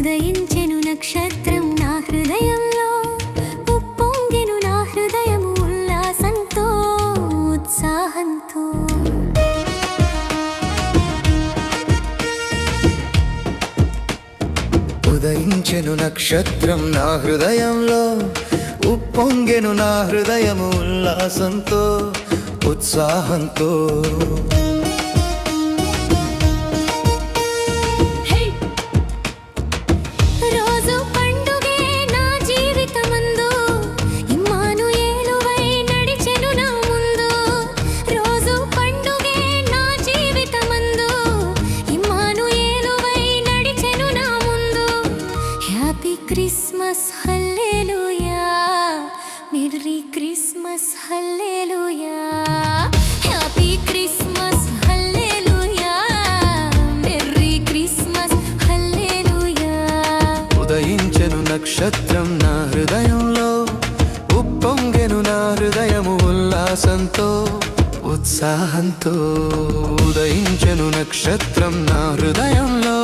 ఉదయించెను నక్షత్రం నా హృదయంలో ఉప్పొంగెను నా హృదయము ఉల్లాసంతో ఉత్సాహంతో. ఉదయించెను నక్షత్రం నా హృదయంలో ఉప్పొంగెను నా హృదయము ఉల్లాసంతో ఉత్సాహంతో. Christmas hallelujah. Merry Christmas hallelujah. Happy Christmas hallelujah. Merry Christmas hallelujah. ఉదయించెను నక్షత్రం నా హృదయంలో ఉప్పొంగెను నా హృదయము ఉల్లాసంతో ఉత్సాహంతో. ఉదయించెను నక్షత్రం నా హృదయంలో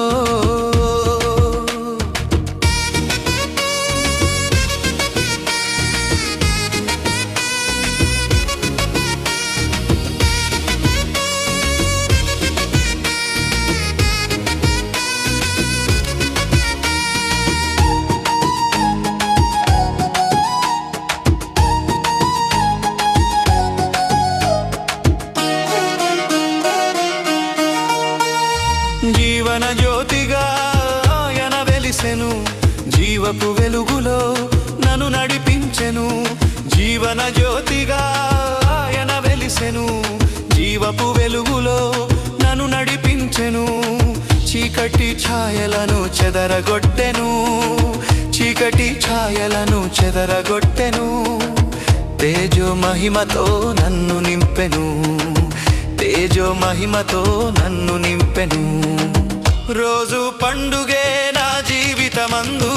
జీవపు వెలుగులో నన్ను నడిపించెను. జీవన జ్యోతిగా ఆయన వెలిసెను. జీవపు వెలుగులో నన్ను నడిపించెను. చీకటి ఛాయలను చెదరగొట్టెను. చీకటి ఛాయలను చెదరగొట్టెను. తేజో మహిమతో నన్ను నింపెను. తేజో మహిమతో నన్ను నింపెను. రోజు పండుగేనా? నా జీవితమందు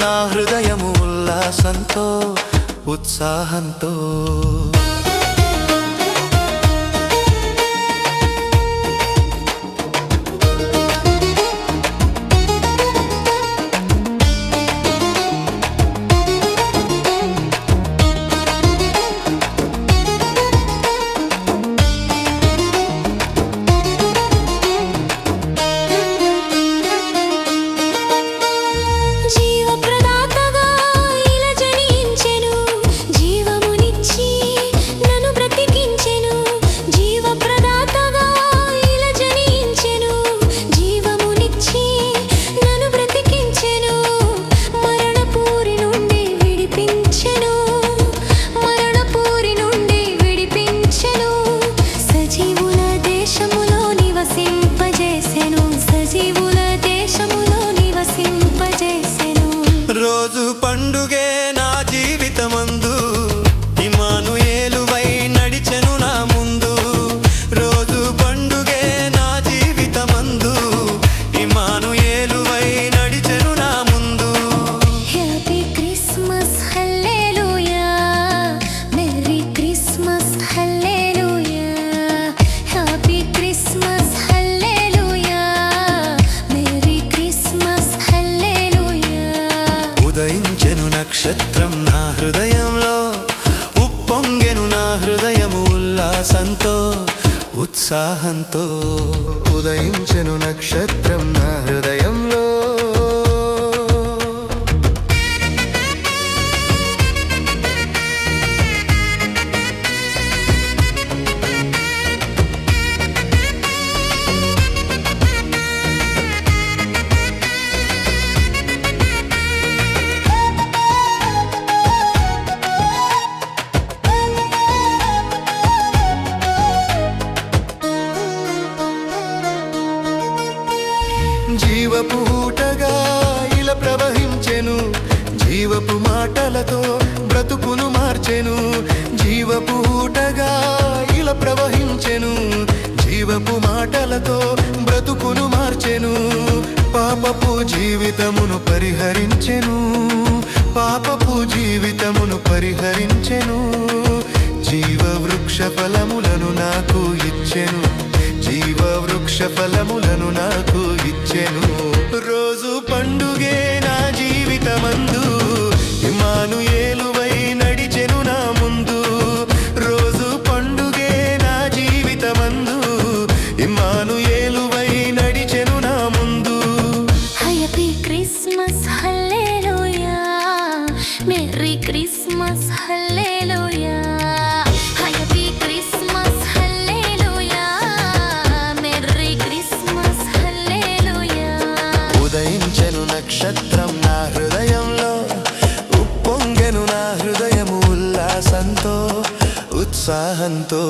నా హృదయము ఉల్లాసంతో ఉత్సాహంతో. ఉత్సాహంతో ఉదయించను నక్షత్రం నా హృదయంలో. జీవపు ఊటగా ఇలా ప్రవహించెను. జీవపు మాటలతో బ్రతుకును మార్చెను. జీవపు ఊటగా ఇలా ప్రవహించెను. జీవపు మాటలతో బ్రతుకును మార్చెను. పాపపు జీవితమును పరిహరించెను. పాపపు జీవితమును పరిహరించెను. జీవ వృక్ష ఫలములను నాకు ఇచ్చెను. జీవ వృక్ష ఫలములను నాకు ఇచ్చెను. రోజు పండుగే నా జీవితమందు ఇమానుయేలువై నడిచెను నా ముందు. రోజు పండుగే నా జీవితమందు ఇమానుయేలువై నడిచెను నా ముందు. Happy Christmas hallelujah. Merry Christmas hallelujah. నక్షత్రం నా హృదయంలో. ఉప్పొంగెను నా హృదయము ఉల్లాసంతో ఉత్సాహంతో.